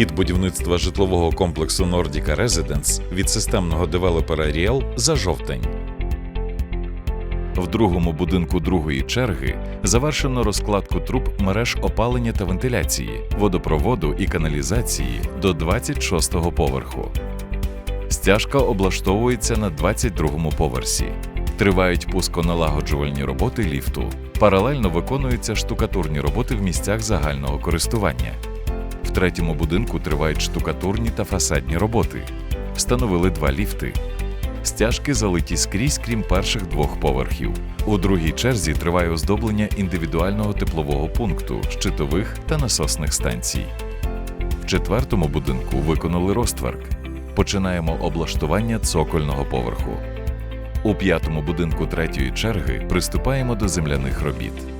Хід будівництва житлового комплексу Nordica Residence від системного девелопера Riel за жовтень. В другому будинку другої черги завершено розкладку труб мереж опалення та вентиляції, водопроводу і каналізації до 26-го поверху. Стяжка облаштовується на 22-му поверсі. Тривають пусконалагоджувальні роботи ліфту. Паралельно виконуються штукатурні роботи в місцях загального користування. В третьому будинку тривають штукатурні та фасадні роботи. Встановили два ліфти. Стяжки залиті скрізь, крім перших двох поверхів. У другій черзі триває оздоблення індивідуального теплового пункту, щитових та насосних станцій. В четвертому будинку виконали розтверк. Починаємо облаштування цокольного поверху. У п'ятому будинку третьої черги приступаємо до земляних робіт.